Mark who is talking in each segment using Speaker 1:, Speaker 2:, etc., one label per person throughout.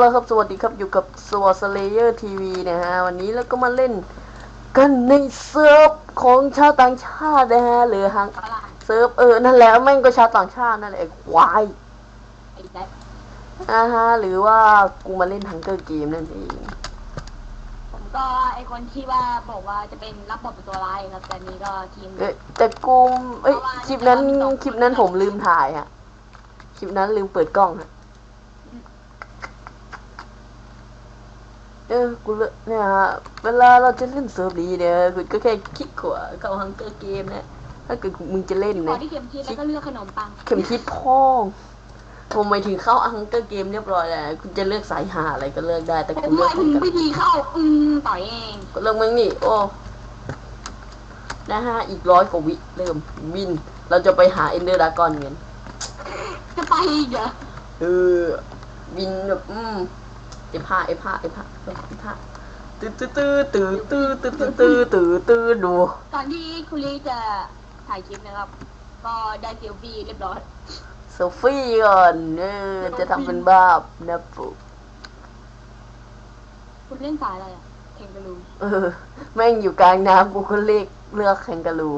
Speaker 1: เอาละครับ สวัสดีครับ อยู่กับสวอสเลเยอร์ทีวีนะฮะ วันนี้เราก็มาเล่นกันในเซิร์ฟของชาวต่างชาตินะฮะ หรือทาง
Speaker 2: ฝรั่ง
Speaker 1: เซิร์ฟเออ นั่นแหละแม่งก็ชาวต่างชาตินั่นแหละไอ้ควาย
Speaker 2: ไอ้แบ๊ก
Speaker 1: อ่าฮะ หรือว่ากูมาเล่นทังเกอร์เกมนั่นเอง
Speaker 2: ผมก็ไอคนที่ว่าบอกว่าจะเป็นรับบทเป็นตัวร้ายครับ แต่นี้ก็ทีม
Speaker 1: เอ้ยแต่กูเอ้ยคลิปนั้นคลิปนั้นผมลืมถ่ายฮะ คลิปนั้นลืมเปิดกล้องฮะ เออกูเลอะเนี่ยฮะเวลาเราจะเล่นเซิร์ฟนี้เนี่ยกูก็แค่คลิกขวาเข้าฮังเกอร์เกมนะถ้าเกิดมึงจะเล่น
Speaker 2: ขอ
Speaker 1: นะ
Speaker 2: ที่เข็มทิศแล้วก็เลือกขนมปัง
Speaker 1: เข็มทิศพ่องผมหมายถึงเข้าฮังเกอร์เกมเรียบร้อยแล้วคุณจะเลือกสายหาอะไรก็เลือกได้แต่
Speaker 2: ผ
Speaker 1: กู
Speaker 2: ม
Speaker 1: เลื
Speaker 2: ห
Speaker 1: อก
Speaker 2: มายถึงวิธีเข้าอืมต่อยเอง
Speaker 1: ก็เลือกมึงนี่โอ้นะฮะอีกร้อยกว่าวิเริ่มวิน เราจะไปหาเอนเดอร์ดากอนกัน
Speaker 2: จะไปอีกเหรอ
Speaker 1: เออวินแบบอืม เอฟห้าเอฟห้าเอฟห้าเอฟห้าตื้อตื้อตื้อตื้อตื้อตื้อตื้อตื้อตื้อดู
Speaker 2: ตอนที่คุณลีจะถ่ายคลิปนะครับ ก็ได้เซลฟี่เรียบร้อย
Speaker 1: เซลฟี่ก่อนเออจะทำเป็นบ้าบนะปุ๊บ
Speaker 2: คุณเล่นสายอะไรอะแข่งกันลู
Speaker 1: เออแม่งอยู่กลางน้ำกูก็เลือกเลือกแคนการู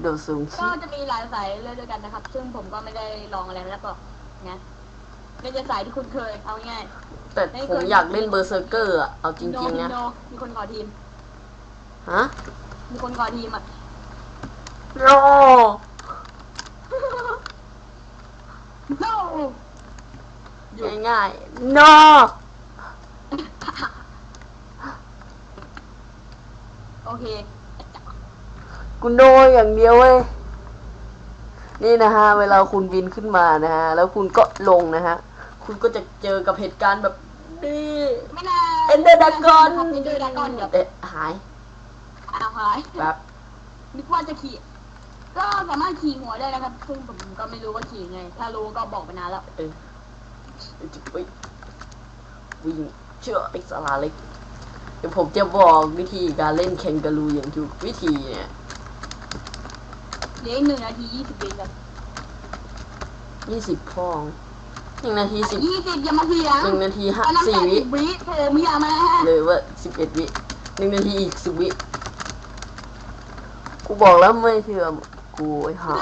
Speaker 1: โดดสูง
Speaker 2: ก็
Speaker 1: ชิบ
Speaker 2: จะมีหลายสายเลือกด้วยกันนะครับ ซึ่งผมก็ไม่ได้ลองอะไรแล้วก็นะ ไม่ใช่สายที่คุณเคย เอาง่าย
Speaker 1: แต่ผมอยากเล่นเบอร์เซอร์เกอร์อะเอาจ
Speaker 2: โน
Speaker 1: ริงๆนะ
Speaker 2: โนมีคนขอทีม
Speaker 1: ฮะ
Speaker 2: มีคนขอทีมอะ
Speaker 1: โร
Speaker 2: no
Speaker 1: ง่ายๆ no
Speaker 2: โอเค
Speaker 1: กูโนอย่างเดียวเว้ย นี่นะฮะ เวลาคุณบินขึ้นมานะฮะ แล้วคุณก็ลงนะฮะ คุณก็จะเจอกับเหตุการณ์แบบนี้
Speaker 2: ไม่น่า
Speaker 1: เอนเดอร์ดากอน
Speaker 2: เอนเดอร์ดากอนแบบ
Speaker 1: เอ๊ะหาย
Speaker 2: อ้าวหาย
Speaker 1: แบบ
Speaker 2: นึกว่าจะขี่ ก็สามารถขี่หัวได้นะครับซึ่งผมก็ไม่รู้ว่าขี่ไง ถ้ารู้ก็บอกไปนานแล้ว
Speaker 1: เออเอ้ยวิ่งเชื่อไอ้สาราเล็กเดี๋ยวผมจะบอกวิธีการเล่นแคนการูอย่างถูกวิธีเนี่ย
Speaker 2: เหลืออีกหนึ่งนาทียี่สิบวิครับ
Speaker 1: ยี่สิบพอง หนึ่งนาทีสิบ
Speaker 2: ยี่สิบอย่ามาเถียง
Speaker 1: หนึ่งนาทีห้า
Speaker 2: ตอนนั้น
Speaker 1: สี่
Speaker 2: แปด
Speaker 1: วิ
Speaker 2: สิบวิผมอย่ามาฮะ
Speaker 1: เลยว่าสิบเอ็ดวิหนึ่งนาทีอีกสิบวิกูบอกแล้วไม่เชื่อกูไอ้ห่า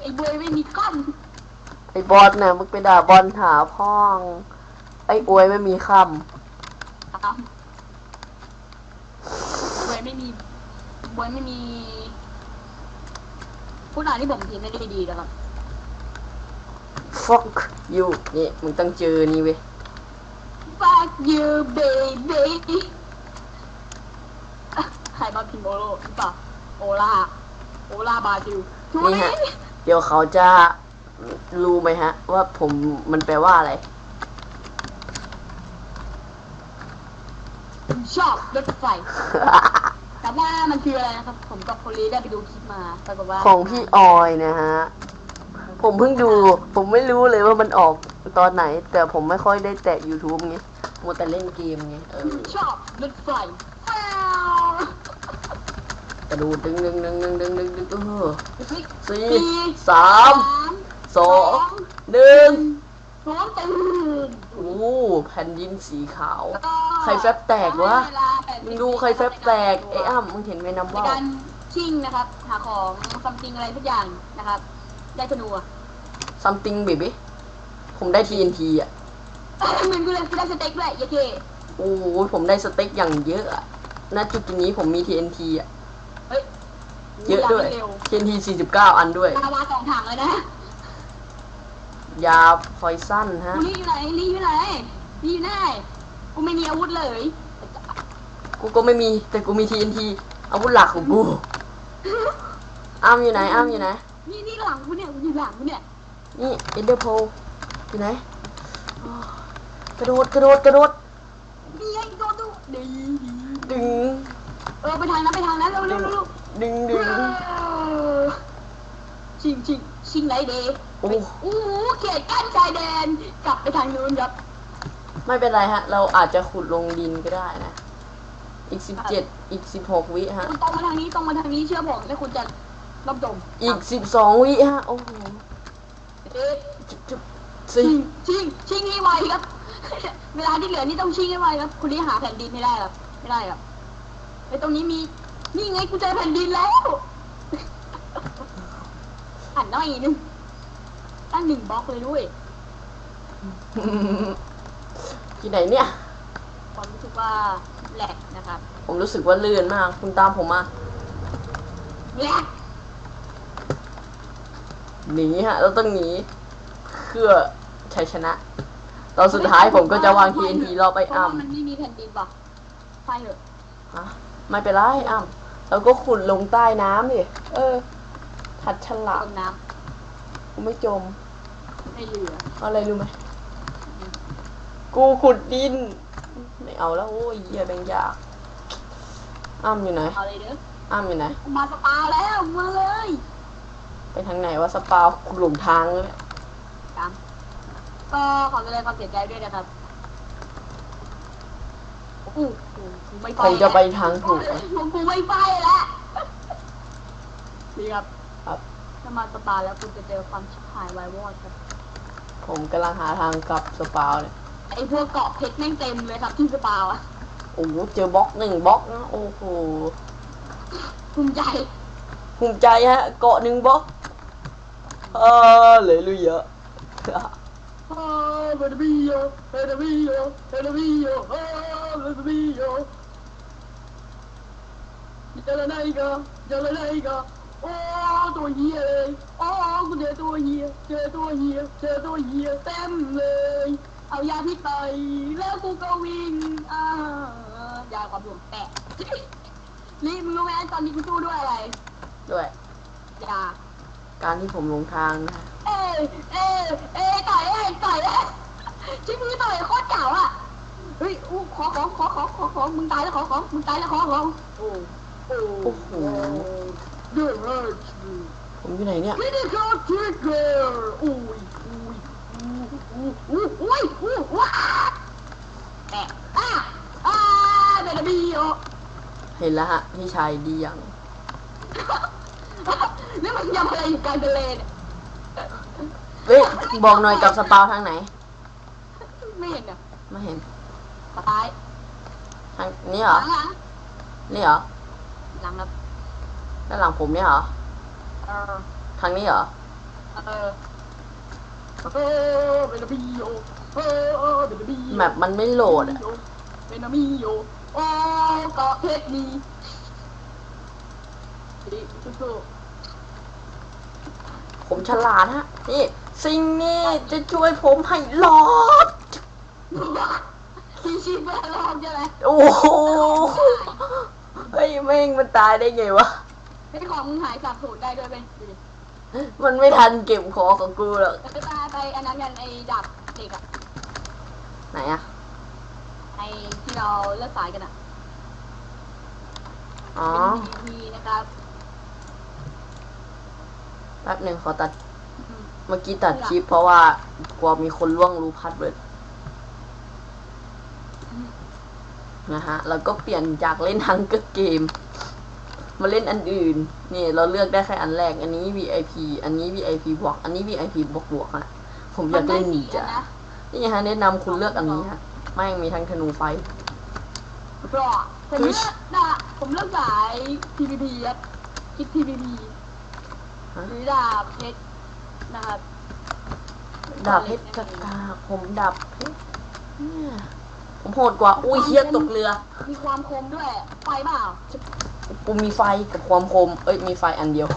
Speaker 2: ไอ้บวยไม่มีก้อน
Speaker 1: ไอ้บอสน่ะมึงไปด่าบอลหาพ่อง ไอ้อวยไม่มีค
Speaker 2: ครับบวยไม่มีบวยไม่มีผู้หน่านที่ผมทีมไม่ได้ดีนะครับำ
Speaker 1: fuck you นี่มึงต้องเจอนี่เว้ย
Speaker 2: Fuck you baby อะใครมาพิมพ์โอโลหรือเปล่าโอลาโอลาบาจิลช่วย
Speaker 1: นี่ฮะเดี๋ยวเขาจะรู้ไหมฮะ ว่าผมมันแปลว่าอะไร
Speaker 2: ชอบรถไฟ แต่ว่ามันคืออะไรนะครับ ผมกับโคลีได้ไปดูคลิปมาปรากฏว่า
Speaker 1: ของพี่ออยนะฮะ ผมเพิ่งดู ผมไม่รู้เลยว่ามันออกตอนไหน แต่ผมไม่ค่อยได้แตะ YouTube ไงมัวแต่เล่นเกมไงเออ
Speaker 2: ชอบรถไฟว้าว
Speaker 1: กระดูดดึงดึงดึงดึงดึงดึงดึงเออ
Speaker 2: สี่
Speaker 1: สี่
Speaker 2: สี่
Speaker 1: สามสองหนึ่ง
Speaker 2: สองตื่น
Speaker 1: โอ้แผ่นดินสีขาว
Speaker 2: แล้วก็
Speaker 1: ใครแฟบแตกวะ
Speaker 2: ให้เาแปดสิบ
Speaker 1: มึงดูใครแฟบแตกไอ้อ้ำมึงเห็นไหมน้ำ
Speaker 2: ใน
Speaker 1: ว่าว
Speaker 2: การชิงนะครับ หาของซัมติงอะไรทุกอย่างนะครับ ได้ธนูอะ
Speaker 1: something baby ผมได้ TNT อะ
Speaker 2: เหมือนกูเลยกูได้สเต็กด้วยเยเค
Speaker 1: โอ้โหผมได้สเต็กอย่างเยอะอะณจุดนี้ผมมี TNT อะ
Speaker 2: เฮ้ย
Speaker 1: เยอะด้วย
Speaker 2: เร็ว
Speaker 1: TNT 49 อันด้วย
Speaker 2: ลาวาสองถังเลยนะ
Speaker 1: ยาพอยสั้นฮะ
Speaker 2: กูนี่อยู่ไหนนี่อยู่ไหนนี่อยู่ไหนกูไม่มีอาวุธเลย
Speaker 1: กูก็ไม่มีแต่กูมี TNT อาวุธหลักของกู อ้ามอยู่ไหน อ้ามอยู่ไหน
Speaker 2: นี่นี่หลังกูเนี่ยกูอยู่หลังกูเนี่ย
Speaker 1: นี่ Ender Pearl อยู่ไหนอ้าวกระโดดกระโดดกระโดด
Speaker 2: นี่ไงโดนดูดีดี
Speaker 1: ดึง
Speaker 2: เออไปทางนั้นไปทางนั้นเร็วเร็วเร็วเร็ว
Speaker 1: ดึงดึง
Speaker 2: ชิงชิงชิงไรเดย์
Speaker 1: โอ้
Speaker 2: โอ้โหเขตกั้นชายแดนกลับไปทางนู้นครับ
Speaker 1: ไม่เป็นไรฮะ เราอาจจะขุดลงดินก็ได้นะ อีกสิบเจ็ดอีกสิบหกวิฮะ
Speaker 2: คุณตรงมาทางนี้ตรงมาทางนี้เชื่อผมแล้วคุณจะรับจม
Speaker 1: อีกสิบสองวิฮะ โอ้โห
Speaker 2: เอ๊ะ
Speaker 1: จุ๊บจุ๊บสิ
Speaker 2: ชิงชิงชิงให้ไวครับ เวลาที่เหลือนี่ต้องชิงให้ไวครับคุณนี้หาแผ่นดินไม่ได้ครับไม่ได้ครับไอ้ตรงนี้มี นี่ไงกูเจอแผ่นดินแล้วอันน้อยนึงตั้งหนึ่งบล็อกเลยด้วย
Speaker 1: ที่ไหนเนี่ย
Speaker 2: ความรู้สึกว่าแหลกนะครับ
Speaker 1: ผมรู้สึกว่าลื่นมาก คุณตามผมมา
Speaker 2: แหลก
Speaker 1: หนีฮะ เราต้องหนีเพื่อชัยชนะ ตอนสุดท้ายผมก็จะวาง TNT รอไป
Speaker 2: เพราะ
Speaker 1: อ้ํ
Speaker 2: ว่ามันไม่มีแผ่นดินป่ะไฟเหอะ
Speaker 1: ฮะไม่เป็นไรอ้ํแล้วก็ขุดลงใต้น้ำดิเออ ถัดฉลา
Speaker 2: ต
Speaker 1: ม
Speaker 2: รงน้
Speaker 1: กูไม่จมำ
Speaker 2: ไม่เหลือ
Speaker 1: เอาอะไรรู้ไหมกูขุดดิน ไม่เอาแล้วโอ้ยเหี้ยแบงยากอ้ำอยู่ไหน
Speaker 2: เอาเลยเด้อ
Speaker 1: อ้ำอยู่ไหน
Speaker 2: มาสปาแล้วมาเลย
Speaker 1: ไปทางไหนวะสปาวกูหลงทางเลยเนี่ย
Speaker 2: ตามก็ขอแสดงความเสียใจด้วยนะครับอู้หูกูไม่ไป
Speaker 1: ผมจะไปทางถูกไหม
Speaker 2: ผมกูไม่ไปแล้วนี่ครับ
Speaker 1: ครับ
Speaker 2: ถ้ามาสปาแล้วคุณจะเจอความชิบหายวายวอดครับ
Speaker 1: ผมกำลังหาทางกลับสปาวเนี่ย
Speaker 2: ไอพวกเกาะเพชรแม่งเต็มเลยครับที่สปาอะ
Speaker 1: โอ้โหเจอบล็อกหนึ่งบล็อกนะโอ้โห
Speaker 2: ภูมิใจ
Speaker 1: ภูมิใจฮะ เกาะหนึ่งบล็อก เออเหลยลุยเยอะ
Speaker 2: โอ้เบนบิโยเบนบิโยเบนบิโยโอ้เบนบิโยเจออะไรกันเจออะไรกันโอ้ตัวเฮียเลยโอ้กูเจอตัวเฮียเจอตัวเฮียเจอตัวเฮียเต็มเลย เอายาพิษไปแล้วกูก็วิ่งอ่ายาความหลวงแตะนี่มึงรู้ไหมตอนนี้กูสู้ด้วยอะไร
Speaker 1: ด้วย
Speaker 2: ยา
Speaker 1: การที่ผมหลงทางนะ
Speaker 2: เอ้ยเอ้ยเอ้ยต่อยเอ้ยต่อยเอ้ยชิ้นมือต่อยโคตรเจ๋าอะเฮ้ยอู้ขอของขอของขอของมึงตายแล้วขอของมึงตายแล้วขอของโอ้โอ้
Speaker 1: โอ้โห
Speaker 2: เดือดเลย
Speaker 1: ผมอยู่ไหนเนี่ย
Speaker 2: นี่นี่คือทริกเกอร์อุ้ยอุ้ยอู้อู้อุ้ยอู้ว้าแตะอะอ่าเบลบีโอ
Speaker 1: เห็นแล้วฮะพี่ชายดีอย่าง
Speaker 2: นี่มันยำอะไรอยู่กลางทะเลเนี่ย
Speaker 1: เฮ้ยบอกหน่อยกลับสปาวทางไหน
Speaker 2: ไม่เห็นอะ
Speaker 1: ไม่เห็น
Speaker 2: ตาย
Speaker 1: ทางนี้
Speaker 2: ห
Speaker 1: เหรอ
Speaker 2: ลังหลัง
Speaker 1: นี่เหรอ
Speaker 2: หลังครับ
Speaker 1: ด้านหลังผมเนี่ยเหรอ
Speaker 2: เออ
Speaker 1: ทางนี้เหรอ
Speaker 2: เออเออเป็นนามิโยเออเป็นนามิโย
Speaker 1: แมปมันไม่โหลดอะ
Speaker 2: เป็นนามิโยโอ้เกาะเพชรดีดีสู้
Speaker 1: ผมฉลาดฮะ นี่ สิ่งนี้จะช่วยผมให้รอด
Speaker 2: ๆที่ชีพเพื่อรองใช่ไหม
Speaker 1: โอ้โหเฮ้ยแม่งมันตายได้ไงวะ
Speaker 2: ไอ้ของมึงหายสาบสูญได้ด้วยเป็นดูดิ
Speaker 1: มันไม่ทันเก็บของของกูหรอก
Speaker 2: แล้วก็ตายไปอันนั้นกันไอ้ดาบเด็กอะ
Speaker 1: ไหนอะ
Speaker 2: ไอ้ที่เราเลือกสายกันอะ
Speaker 1: อ๋อ
Speaker 2: เป็นดีนะครับ
Speaker 1: แป๊บหนึ่งขอตัด
Speaker 2: อืม
Speaker 1: เมื่อกี้ตัดคลิปเพราะว่ากลัวมีคนล่วงรู้พัดเวิร์ดนะฮะ แล้วก็เปลี่ยนจากเล่นฮังเกอร์เกม มาเล่นอันอื่น นี่เราเลือกได้แค่อันแรก อันนี้ VIP อันนี้ VIP บวก อันนี้ VIP บวกบวกฮะ ผมอยากเล่นนินจา
Speaker 2: นะ
Speaker 1: นี่ฮะแนะนำคุณเลือกอันนี้ฮะแม่งมีทั้งธนูไฟ
Speaker 2: ก็ผมเลือกนะผมเลือกสาย PVP ครับคิด PVP
Speaker 1: ฮะ
Speaker 2: หรือดาบเพชรนะครับ
Speaker 1: ดาบเพชรกากาผมดาบเพชรเนี่ยผมโหดกว่า อุ้ยเฮียตกเรือ
Speaker 2: มีความคมด้วย ไฟเปล่า
Speaker 1: กูมีไฟกับความคม เอ้ย มีไฟอันเดียว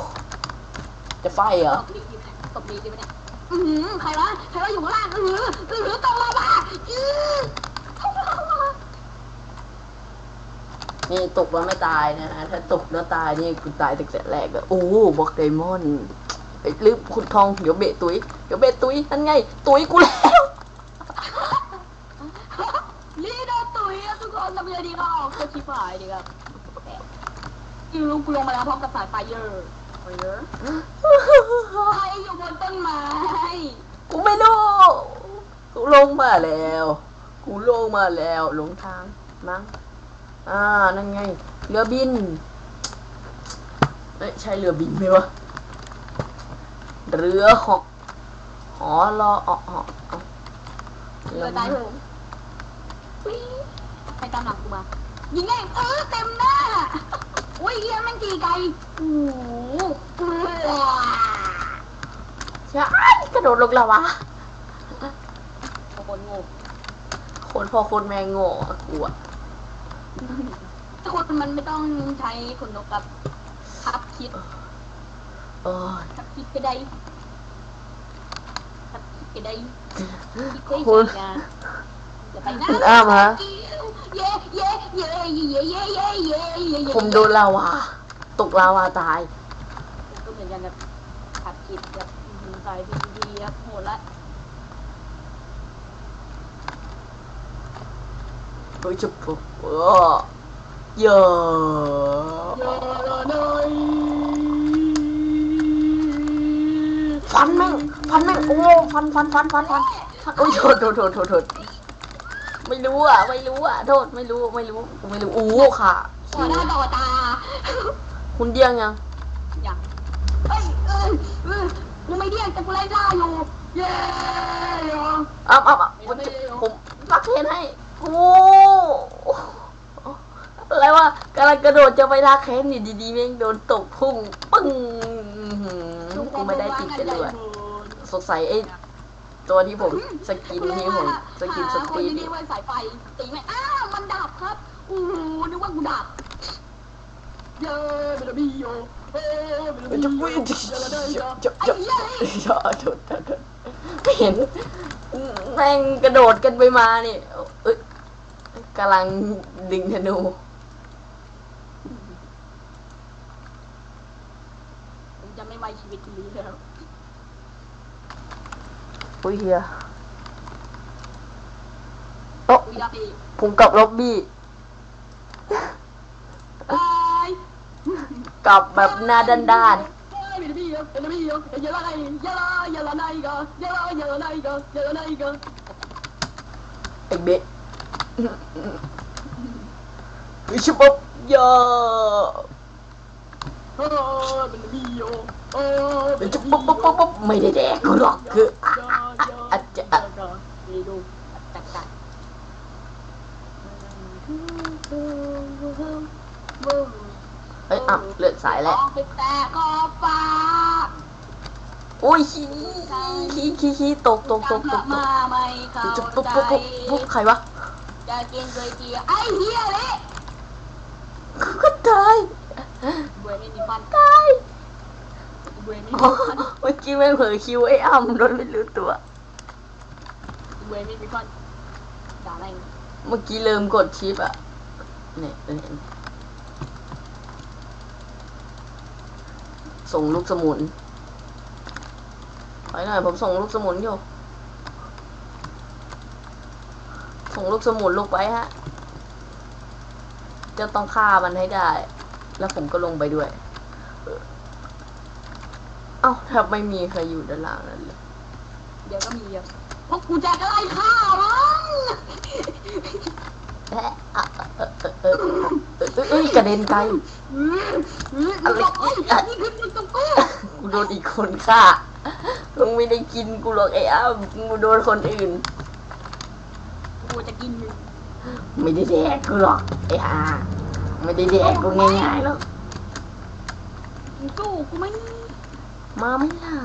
Speaker 1: จะไฟเหรอ
Speaker 2: ตบลีดีไหมเนี่ยตบลีดีไหมเนี่ยอือหือใครวะ ใครวะอยู่ข้างล่าง อือหืออือหือตกลงมาอือตกลงมา
Speaker 1: นี่ตกแล้วไม่ตายนะฮะถ้าตกแล้วตายนี่กูตายตั้งแต่แรกเลยโอ้บล็อกไดมอนด์ไอ้ยลืมขุดทองเดี๋ยวเบะตุยเดี๋ยวเบะตุยนั่นไง ตุยกูแล้ว
Speaker 2: ลีโดนตุ๋ยอะทุกคนทำยังไงดีก็ออกตัวชิบหายดีครับกิลงกูลงมาแล้วพร้อมกับสายไฟเยอร์ไฟเยอร์ใครอยู่บนต้นไม้
Speaker 1: กูไม่รู้กูลงมาแล้ว กูลงมาแล้วหลงทางมั้ง อ่า นั่นไง เรือบิน เอ้ย ใช่เรือบินไหมวะ เรือหอกหอรออออ๋อ
Speaker 2: เรือตายโหงปิ๊งใครตามหลังกูมา ยิงแม่งเออเต็มหน้า อุ้ยเฮียม่งตีไกลโอ้โหว้า
Speaker 1: ใช่กระโดดลงแล้ววะ
Speaker 2: โคนโง่
Speaker 1: คนพอคนแม่งโง่ะกูอะ
Speaker 2: คนมันไม่ต้องใช้ขนนกกับทับคิด
Speaker 1: เออ
Speaker 2: ทับคิดก็ได้ทับคิดก็ได้คิดได้
Speaker 1: คุณ
Speaker 2: ใช้งานจะไปนะ
Speaker 1: คุณอ้ามฮะ
Speaker 2: เย้เย้เย้เย้เย้เย้เย้เย้เย้
Speaker 1: ผมโดนลาวา ตกลาวาตาย
Speaker 2: ก็เหมือนกันแบบทับคิดแบบสายพีดีครับโหดละ
Speaker 1: เฮ้ยจุบปุ๊บเออเยอะฟันแม่งฟันแม่งโอ้ฟันฟันฟันฟันฟันฟันโอ้ยโทษโทษโทษโทษโทษไม่รู้อะไม่รู้อะโทษไม่รู้ไม่รู้ไม่รู้โอ้ค่ะ
Speaker 2: ต่อหน้าต่อตา
Speaker 1: คุณเดียงยัง
Speaker 2: อย่างเอ้ยเอ้ยเอ้ยกูไม่เดียงแต่กูไล่ล่าอยู่เย้
Speaker 1: อ้าวอ้าวผมผมปักเทนให้โอ้ อะไรวะกำลังกระโดดจะไปลากแขนอยู่ดีๆแม่งโดนตกพุ่งปึ้งอื้อหือกูไม่ได้ติดกันเลยสงสัยไอ้ตัวที่ผมสกินนี่ผมสกินส
Speaker 2: หาค
Speaker 1: ปี
Speaker 2: น
Speaker 1: ด
Speaker 2: ดีๆไว้สายไฟตีไหมอ้าวมันดับครับโอ้โหนึกว่ากูดับเย้เบลบี้โยเอ้ยเบลบี้
Speaker 1: จะ
Speaker 2: โย
Speaker 1: วิ่ง
Speaker 2: เย้เลย
Speaker 1: จะ
Speaker 2: เย้
Speaker 1: จะ
Speaker 2: ไอ้
Speaker 1: จะ
Speaker 2: เหี้ย
Speaker 1: จะจะจะจะไม่เห็นแม่งกระโดดกันไปมานี่เอ้ยกำลังดึงธนูา
Speaker 2: ยชีวิตนี้แล้วโอ้
Speaker 1: ยเฮียโอ๊ะ
Speaker 2: อุ้
Speaker 1: ผมกลับล็อบบี้
Speaker 2: บาย
Speaker 1: กลับแบบหน้าด้านไม่ได้
Speaker 2: พี่ครับไม่ได้พี่ครับอย่าละไงอย่ะอย่าละไงก็อย่ะอย่าละไงก็อย่าละไงก็
Speaker 1: ไอ้เบะวิชบบยา
Speaker 2: เออมันมีโอ เฮ้ย
Speaker 1: วิชิบปุ๊บปุ๊บปุ๊บปุ๊บไม่ได้แดกกูหรอกคืออะอะอะอะจะอะ
Speaker 2: ดีดูจัดจัด
Speaker 1: เอ้ยอะเลือดสายแล้ว
Speaker 2: แต่ขอบฟ้า
Speaker 1: โอ้ยขี้ขี้ขี้ขี้ตกตกตกตกต
Speaker 2: ก
Speaker 1: จะปุ๊บปุ๊บปุ๊บปุ๊บใครวะ
Speaker 2: จะกินก๋วยเตี๋ยวไอ้เหี้ยเลย
Speaker 1: ก็ตายตาย
Speaker 2: เวยไม่
Speaker 1: อ๋อ
Speaker 2: มีฟัน
Speaker 1: เมื่อกี้แม่งเผลอคิวไอ้อ้ำโดนไม่รู้ตัว
Speaker 2: เวยไม่มีฟันด่าอะไร
Speaker 1: เมื่อกี้เริ่มกดชิปอะเนี่ยเนี่ยส่งลูกสมุนไปหน่อยผมส่งลูกสมุนอยู่ ส่งลูกสมุนลูกไปฮะ จะต้องฆ่ามันให้ได้ แล้วผมก็ลงไปด้วยเอ้าแทบไม่มีใครอยู่ด้านล่างนั่นเลย
Speaker 2: เดี๋ยวก็มีอะพวกกูจะไล่ฆ่ามัน
Speaker 1: แอะอะเออเออเออเออเออเอ้ยกระเด็นไกล
Speaker 2: อืมอืมมึงบอกไอ้ยนี่คือมึงกับกู
Speaker 1: กูโดนอีกคนฆ่ามึงไม่ได้กินกูหรอกไอ้อ้าวกูโดนคนอื่น
Speaker 2: กูจะกินมึง
Speaker 1: ไม่ได้แดกกูหรอกไอ้ห่าไม่ได้แดกกูง่ายๆแล้ว
Speaker 2: มึงสู้กูไม่
Speaker 1: มาไม่ล่ะ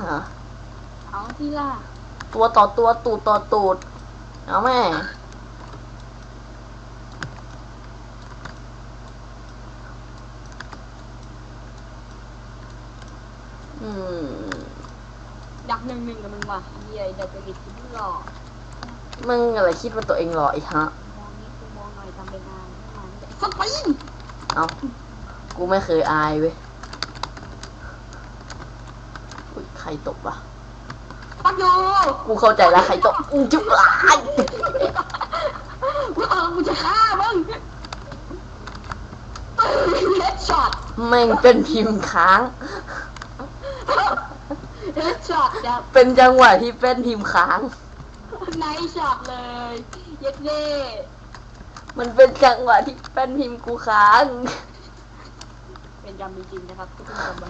Speaker 2: เอาสิล่ะ
Speaker 1: ตัวต่อตัวตูดต่อตูด เอาแม่ อืม
Speaker 2: ดักหนึ่งหนึ่งกับมึงว่ะเหี้ยเดี๋ยวจะกินกูหลอก
Speaker 1: มึงอะไรคิดว่าตัวเองหล่อไอ้ฮะ
Speaker 2: มองนี่กูมองหน่อยทำเป็นงานไม่มันสปีน
Speaker 1: เอา กูไม่เคยอายเว้ยอุ๊ยใค รตกวะ
Speaker 2: ปักอยู่
Speaker 1: กูเข้าใจแล้วใครตกอู้จุ๊บลาย
Speaker 2: ว่ากูจะฆ่ามึงเฮดช็อต
Speaker 1: แม่งเป็นพิมพ์ค้าง
Speaker 2: เฮดช็อตแบบ
Speaker 1: เป็นจังหวะที่เป็นพิมพ์ค้าง
Speaker 2: ไนท์ช็อตเลย เย็ดเย่
Speaker 1: มันเป็นจังหวะที่เป็นพิมพ์กูค้าง
Speaker 2: เป็นกรรมจริงๆนะครับที่คุณทำไว้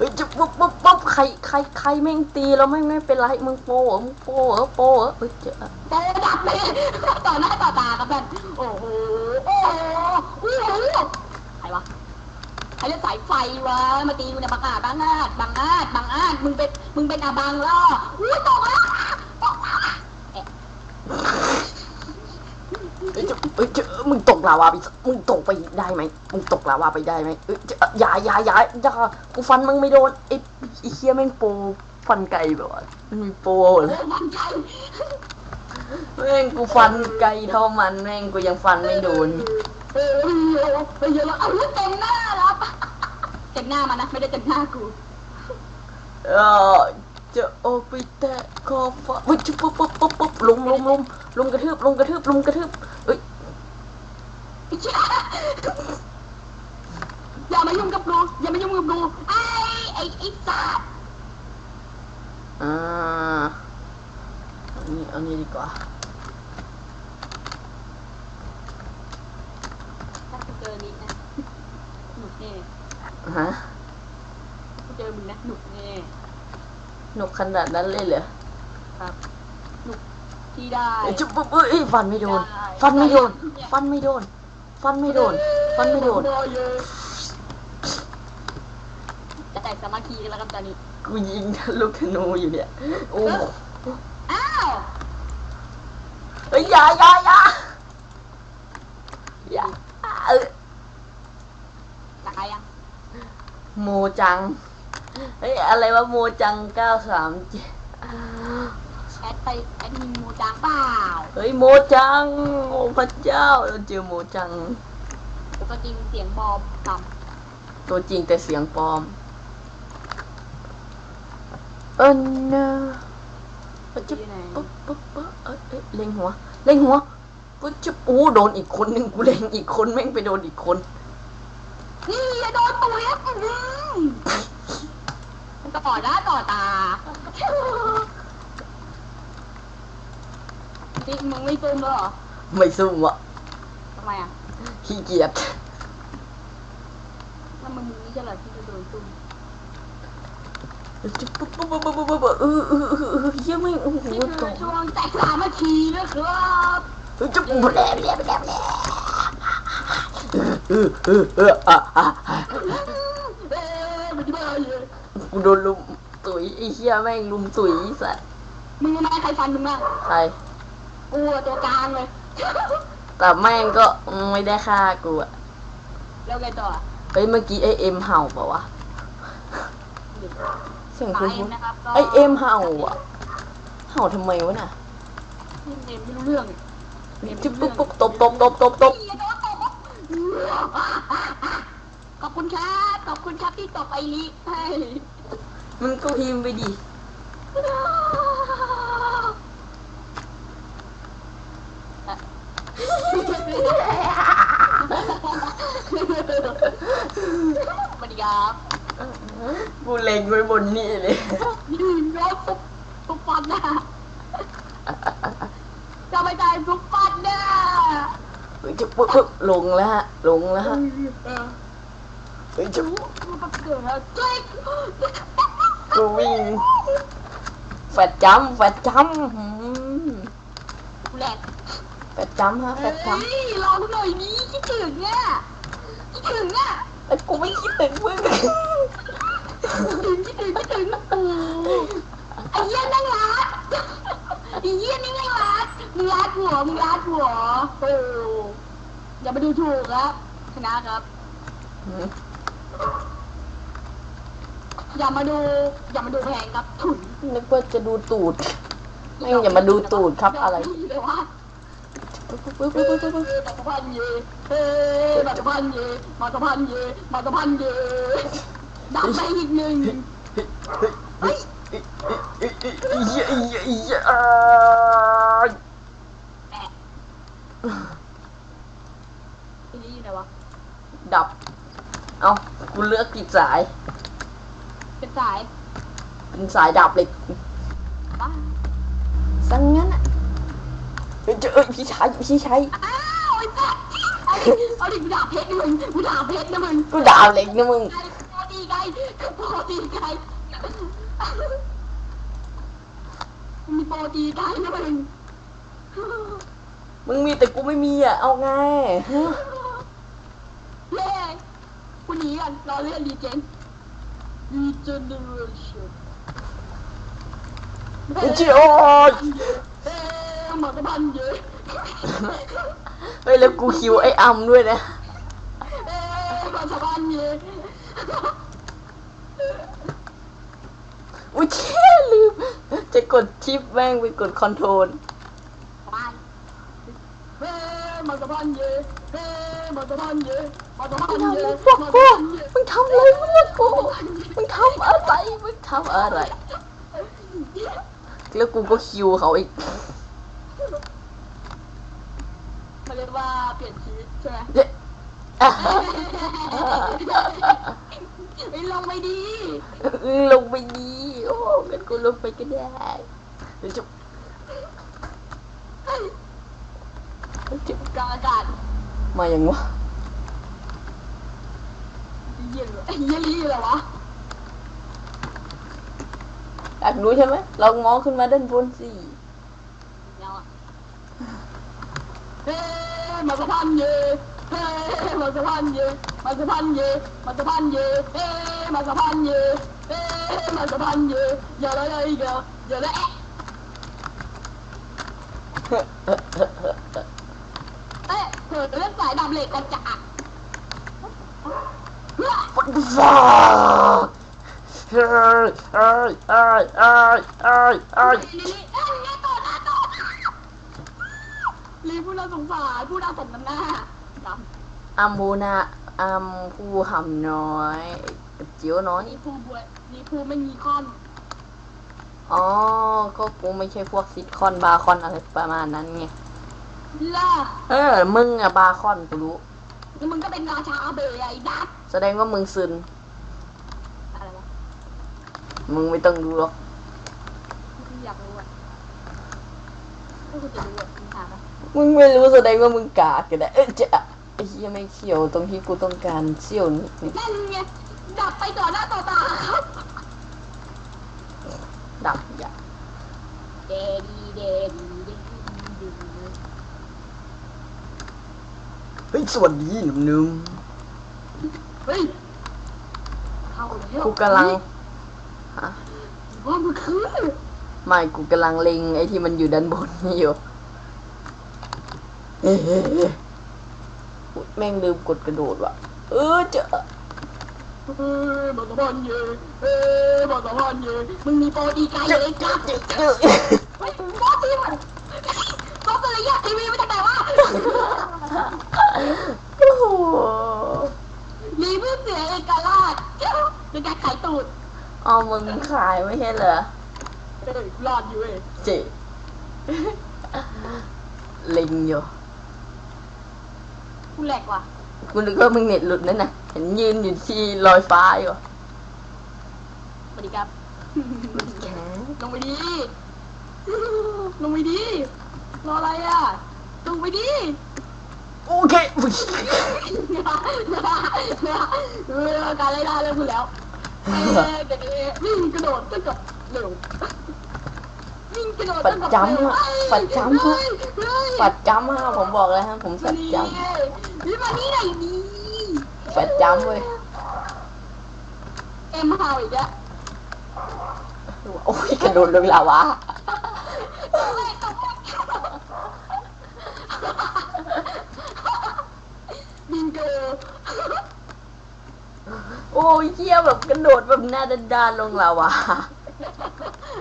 Speaker 1: เฮ้ยจะปุ๊บปุ๊บปุ๊บใครใครใครแม่งตีแล้วแม่งไม่เป็นไรมึงโปเหรอมึงโปเหรอโปเหรอเฮ้ยเจอ
Speaker 2: โตดับเลยต่อหน้าต่อตาครับท่านโอ้โหโอ้โหโอ้โหใครวะใครเล่นสายไฟวะมาตีกูในยบังอาจบังอาจบังอาจบังอาจมึงเป็นมึงเป็นอาบังล่ออุ้ยตกแล้วตกแล้ว เอ๊ะ
Speaker 1: เฮ้ยเฮ้ยจะมึงตกลาวาไปมึงตกไปได้ไหมมึงตกลาวาไปได้ไหมเอ้ยจะอย่าอย่าอย่าอย่ากูฟันมึงไม่โดนไอ้ไอ้เฮียแม่งโปฟันไก่แบบว่ามันมีโปเหรอ
Speaker 2: โอ้มันใจ
Speaker 1: แม่งกูฟันไก่เท่ามันแม่งกูยังฟันไม่โดน
Speaker 2: เออเออเออเอาเรื่องเต็มหน้าแล้วเต็มหน้ามันนะไม่ได้เต็มหน้ากู
Speaker 1: เออ จะโออกไปแตะขอบฟ้าเฮ้ยจุ๊บปุ๊บปุ๊บปุ๊บปุ๊บลุมลุมลุมลุมกระทืบลุมกระทืบลุมกระทืบเอ้ย
Speaker 2: อย่ามายุ่งกับกูอย่ามายุ่งกับกูไอ้ไอ้ไอ้สัตว์
Speaker 1: อ่าอันนี้อันนี้ดีกว่า
Speaker 2: ถ้ากูเจอนิดนะหนุกแน่
Speaker 1: ฮะ
Speaker 2: กูเจอมึงนะหนุกแน่
Speaker 1: หนุกขนาดนั้นเลยเหรอ
Speaker 2: ครับหนุกที่ได้
Speaker 1: เอ้ยจุ๊บปุ๊บเอ้ยเอ้ยฟันไม่โดนฟันไม่โดน ฟันไม่โดน ฟันไม่โดน ฟันไม่โดน
Speaker 2: จะแตกสามัคคีกันแล้วครับตอนนี้
Speaker 1: กูยิงลูกธนูอยู่เนี่ย โอ้
Speaker 2: อ้าว
Speaker 1: เฮ้ยอย่าอย่าอย่าอย่าเออ
Speaker 2: ตายยัง
Speaker 1: โมจัง เฮ้ยอะไรวะโมจังเก้าสามเจ็ด
Speaker 2: แอดไปแอดมินมูจางเปล่า
Speaker 1: เฮ้ยโมจังโอ้พระเจ้าเราเจอโมจัง
Speaker 2: ตัวจริงเสียงบอมต่
Speaker 1: ตัวจริงแต่เสียงปลอม เออเนอะปุ๊บำจุ๊บ
Speaker 2: ที่ไหน
Speaker 1: ปุ๊บปุ๊บปุ๊บเอ้ยเอ้ยเล็งหัว เล็งหัวปุ๊บจุ๊บโอ้โดนอีกคนหนึ่งกูเล็งอีกคนแม่งไปโดนอีกคน
Speaker 2: นี่อย่าโดนตัวเล็ก ต่อหน้าต่อตาจริงมึงไม่ซูมแล้วเหรอ
Speaker 1: ไม่สู้อะ
Speaker 2: ทำไมอะ
Speaker 1: ขี้เกียจ
Speaker 2: นั่นมึงมึงนี่จะเหรอที่จะโดนซูม
Speaker 1: จุ๊บปุ๊บปุ๊บปุ๊บปุ๊บปุ๊บเออเออเออเออเหี้ยแม่งโอ้โห
Speaker 2: นี่
Speaker 1: ต
Speaker 2: คือกช่วงแตกสามัคคีนะครับ
Speaker 1: เฮ้ยจุ๊บแบลแบลแบลแบลเออเออเอออะอะอะ กูโดนลุมตุ๋ยไอ้เหี้ยแม่งลุมตุ๋ยไอ้สัส
Speaker 2: มึงรู้ไหมใครฟันมึงบ้าง
Speaker 1: ใคร
Speaker 2: กูอะตัวกลางเลย
Speaker 1: แต่แม่งก็ไม่ได้ฆ่ากูอะ
Speaker 2: แล้วไงต่ออะ
Speaker 1: เฮ้ยเมื่อกี้ไอเอ็มเห่าเปล่าวะเสียง
Speaker 2: หมา
Speaker 1: คุณ
Speaker 2: เอ็มนะครับก็
Speaker 1: ไอเอ็มเห่าอะเห่าทำไมวะน่ะ
Speaker 2: เอ็มไม่รู้เรื่อง
Speaker 1: จุ๊บปุ๊บปุ๊บตบตบตบตบตบ
Speaker 2: เหี้ยโดนตบขอบคุณครับ ขอบคุณครับที่ตบไอริให้
Speaker 1: มันก็พิมพ์ไปดิ
Speaker 2: สวัสดีครับ
Speaker 1: กูเล็งไว้บนนี่เลย
Speaker 2: ยืนยกทุกทุกฟันหน้าจะไม่ได้ทุกฟันหน้า
Speaker 1: เฮ้ยจุ๊บปุ๊บปุ๊บลงแล้วฮะ ลงแล้วฮะ
Speaker 2: เออ
Speaker 1: เฮ้ยจุ๊บ
Speaker 2: กูก็เกิดแล้วเจ๊ก
Speaker 1: กูวิ่งแฟดจัมป์แฟดจัมป์หืม
Speaker 2: กูแหลก
Speaker 1: แฟดจัมป์ฮะแฟ
Speaker 2: เฮ้
Speaker 1: ดจัมป์
Speaker 2: ยรอกูหน่อยนี้คิดถึงอะคิดถึงอะ
Speaker 1: ไอ้ยกูไม่คิดถึงมึง
Speaker 2: คิดถึงคิดถึงคิดถึงโอ้ไอ้เหี้ยนั่งรักไอ้เหี้ยนี่นั่งรักมึงรักหัวมึงรักหัวโอ้อย่ามาดูถูกครับชนะครับ อ ย่ามาดู อย่ามาดูแพงครับถุน
Speaker 1: นึกว่าจะดูตูดแม่งอย่ามาดูตูดครับอะไร
Speaker 2: เลยวะ
Speaker 1: ปุ๊บปุ๊บปุ๊บปุ๊บปุ๊บปุ๊บ
Speaker 2: มาสะพันเย่เฮ้มาสะพันเย่มาสะพันเย่มาสะพันเย่ดับไปอีกหนึ่งเฮ้ย
Speaker 1: เหี้ยเหี้ยเหี้ยอ่า
Speaker 2: แอะทีนี้อยู่ไหนวะ
Speaker 1: ดับ เอากูเลือกผิดสาย
Speaker 2: เป็นสาย
Speaker 1: เป็นสายดับเหล็ก
Speaker 2: บ้า
Speaker 1: สังงั้นอะเฮ้ยเจอเอ้ยพี่ชายพี่ชาย
Speaker 2: อ้าวไอ้สัสเอาดิเอาดิกูด่าเพชรนะมึงกูด่าเพชรนะมึง
Speaker 1: กูด่าเล็กนะมึง
Speaker 2: ไงโปรตีไงโปรตีไงมีโปรตีไงนะมึง
Speaker 1: มึงมีแต่กูไม่มีอะเอาไง
Speaker 2: เล่กูหนีกันรอเรื่องดีเจนดีเจน เดอเรชั่น
Speaker 1: ไอ้เจ้า
Speaker 2: เอ๊ะหมดพันเยอะ
Speaker 1: เฮ้ยแล้วกูคิวไอ้อัมด้วยนะ
Speaker 2: เอ๊ะหมดพันเยอะ
Speaker 1: อุ้ยเชี่ยลืม จะกดชิปแม่งไปกดคอนโทรล
Speaker 2: พันเยอะเอ๊ะหมดพันเยอะหมดพันเยอะ
Speaker 1: พวกกูมึงทำอะไรมึงกูมึงทำอะไรมึงทำอะไร แล้วกูก็คิวเขาอีก
Speaker 2: เขาเรียกว่าเปลี่ยนชีวิตใช่ไหม
Speaker 1: เย้อะ
Speaker 2: ไอ้ลงไปดี
Speaker 1: ลงไปดี โอ้กันกูลงไปก็ได้เดี๋ยวจะจะ
Speaker 2: กลางอากาศ
Speaker 1: มาอย่างวะ
Speaker 2: เยี่ยเลยเยี่ยลี่เหรอวะ
Speaker 1: อยากรู้ใช่ไหมลองมองขึ้นมาด้านบนสิ
Speaker 2: เงาอะเฮ้มาสะพานเย่เฮ้มาสะพานเย่มาสะพานเย่มาสะพานเย่เฮ้มาสะพานเย่เฮ้มาสะพานเย่อย่าละเลยอีกแล้วอย่าละเอเฮ้เล่นสายดำเหล็กกันจ้ะ
Speaker 1: What the fuck เฮ้ยเฮ้ยเฮ้ยเฮ้ยเฮ้ยเฮ้ย
Speaker 2: นี่นี่เอ้ยนี่ต่อหน้าต่อรีผู้น่าสงสารผู้น่าสมน้ำหน้าดำ
Speaker 1: อัมบูนาอัมผู้หำน้อยกับเจียวน้อย
Speaker 2: นี่ผู้บวยนี่ผู้ไม่มีคอน
Speaker 1: อ๋อ ก็กูไม่ใช่พวกซิทคอนบาร์คอนอะไรประมาณนั้นไง
Speaker 2: ล่ะ
Speaker 1: เออ มึงอะบาร์คอนกูรู้
Speaker 2: แล้วมึงก็เป็นราชาเบยไอ้ดัด
Speaker 1: แสดงว่ามึงซึน
Speaker 2: อะไรวะ
Speaker 1: มึงไม่ต้องดูหรอก
Speaker 2: กูอยากรู้อะถ้ากูจะรู้อะมึงถามอะ
Speaker 1: มึงไม่รู้แสดงว่ามึงกากกันแหละเอ้ยจะไอ้เหี้ยไม่เขี่ยวตรงที่กูต้องการเชี่ยวนิดนึง
Speaker 2: นั่นไงดับไปต่อหน้าต่อตาครับ
Speaker 1: ดับอย่า
Speaker 2: เดดีเดดีเดดีเดดี
Speaker 1: เฮ้ยสวัสดีหนุ่มนุ่ม
Speaker 2: เฮ้ยเข้าแล้ว
Speaker 1: กูกำลังฮะ
Speaker 2: ว่ามันคือ
Speaker 1: ไม่กูกำลังเล็งไอ้ที่มันอยู่ด้านบนนี่อยู่เฮ้ยเฮ้ยเฮ้ยอุ๊ยแม่งลืมกดกระโดดว่ะ เออเจอ
Speaker 2: เฮ้ยบอสะพานเย่เฮ้ยบอสะพานเย่มึงมีโปรดีไกลเลยครับ
Speaker 1: เจอเจอ
Speaker 2: เฮ้ยบอสทีมันบอสอะไรยะทีวีมาจากไหนวะ
Speaker 1: โอ้โห
Speaker 2: มีเพื่อนเสียเอกราชในการขาย ตูด
Speaker 1: เอามึงขายไม่ใช่เหรอ
Speaker 2: เอ้ยรอดอยู่เว้ย
Speaker 1: เจเล็งอยู่
Speaker 2: กูแหลกว่ะ
Speaker 1: กูนึกว่ามึงเน็ตหลุดนั่นน่ะเห็นยืนอยู่ที่ลอยฟ้าอยู่
Speaker 2: สวัสดีครับ
Speaker 1: แขน
Speaker 2: ลงไปดีลงไปดีรออะไรอะลงไปดี
Speaker 1: โอเคอุ๊ย
Speaker 2: เออการไล่ล่าเริ่มขึ้นแล้ว เอ๊ะเด็กๆวิ่งกระโดดตั้งกับเร็ววิ่งกระโดด
Speaker 1: ปั
Speaker 2: ตั้
Speaker 1: ด
Speaker 2: งกับ
Speaker 1: จำอะปัดจำ
Speaker 2: เฮ้
Speaker 1: อะ
Speaker 2: ยเฮ้ย
Speaker 1: ปัดจำฮะผมบอกเลยฮะผมปัดจ
Speaker 2: นี่มานี่ไหนนี่ำ
Speaker 1: ปัดจำเว้ย
Speaker 2: เอ็มเฮาอีกแล้ว
Speaker 1: โอ้ยกระโดดลงลาวา
Speaker 2: บิงโก
Speaker 1: โอ้ยเหี้ยแบบกระโดดแบบหน้าด้านๆลงลาวา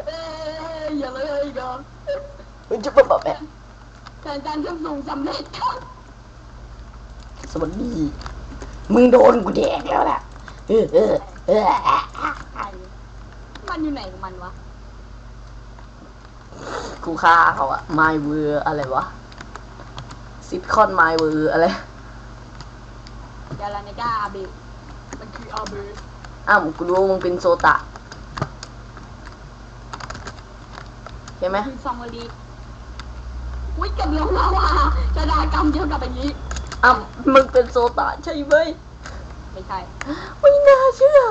Speaker 2: เอ้ยอย่าเลยอีก็
Speaker 1: เฮ้ยจะแบบแบบ
Speaker 2: การการขึ้นสูงสำเร็จครับ
Speaker 1: สวัสดี มึงโดนกูแดกแล้วล่ะเออเออเออ
Speaker 2: มันอยู่ไหนของมันวะ
Speaker 1: กูฆ่าเขาอะไมเวอร์อะไรวะซิทคอนไมเวอร์อะไร
Speaker 2: ยาลาเนกาอาเบะมันคื ออาเบะ
Speaker 1: อ้าวกูรู้ว่ามึงเป็นโซตะใช่ไหม
Speaker 2: คือซองวลีอุ้ยกับลงแล้วว่ะชะดากรรมเกี่ยวกับอย่างนี้
Speaker 1: อ้ำมึงเป็นโซตาใช่ไหม
Speaker 2: ไม่ใช่
Speaker 1: ไม่น่าเชื่อ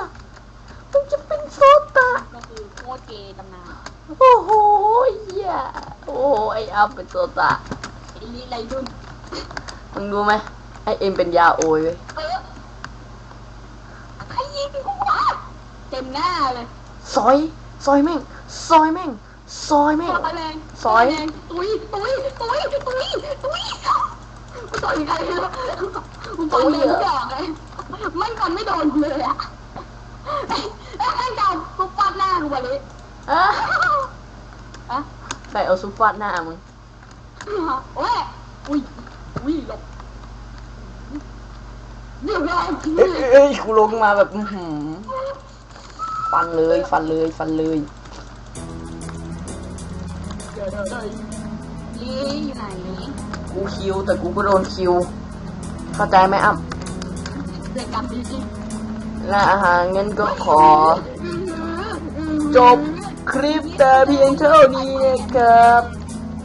Speaker 1: มึงจะเป็นโซตา
Speaker 2: ก็คือโคตรเกย์ตำนาน
Speaker 1: โอ้โหเหี้ยโอ้โหไอ้อ้ำเป็นโซตา
Speaker 2: ไอ้ลิไรดุน
Speaker 1: มึงรู้ไหมไอเอ็มเป็นยาโอยเว้ย
Speaker 2: เออใครยิงกูวะเต็มหน้าเลย
Speaker 1: ซอย ซอยแม่ง ซอยแม่ง ซอยแม่ง
Speaker 2: ซอยแรง
Speaker 1: ซอย
Speaker 2: แรงตุ้ยตุ้ยตุ้ยตุ้ยตุ้ยกูต่อยใครเลยกูฟันเลยทุกอย่างเลยไม่ฟันไม่โดนกูเลยอะไอ้ไอ้ไอ้เก่ากูฟาดหน้ากูแบบนี้
Speaker 1: อะ
Speaker 2: อะ
Speaker 1: ใครเอาซุปฟาดหน้ามึง
Speaker 2: โอ้ยอุ้ยอุ้ยหลบเดี๋ยวรอ
Speaker 1: เอ้ยเอ้ยกูลงมาแบบอื้อหือ ฟันเลยฟันเลยฟันเลย
Speaker 2: เดี๋ยวเดี๋ยวเดี๋ยวลีอยู่ไหน
Speaker 1: กูคิวแต่กูก็โดนคิว เข้าใจไหมอ้ำ
Speaker 2: เด็กกลับดีจริ
Speaker 1: และอาหารงั้นก็ขอ จบคลิปแต่เพียงเท่านี้นะครับ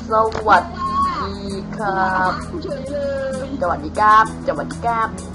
Speaker 1: สวัสดีครับ สวัสดีครับ สวัสดีครับ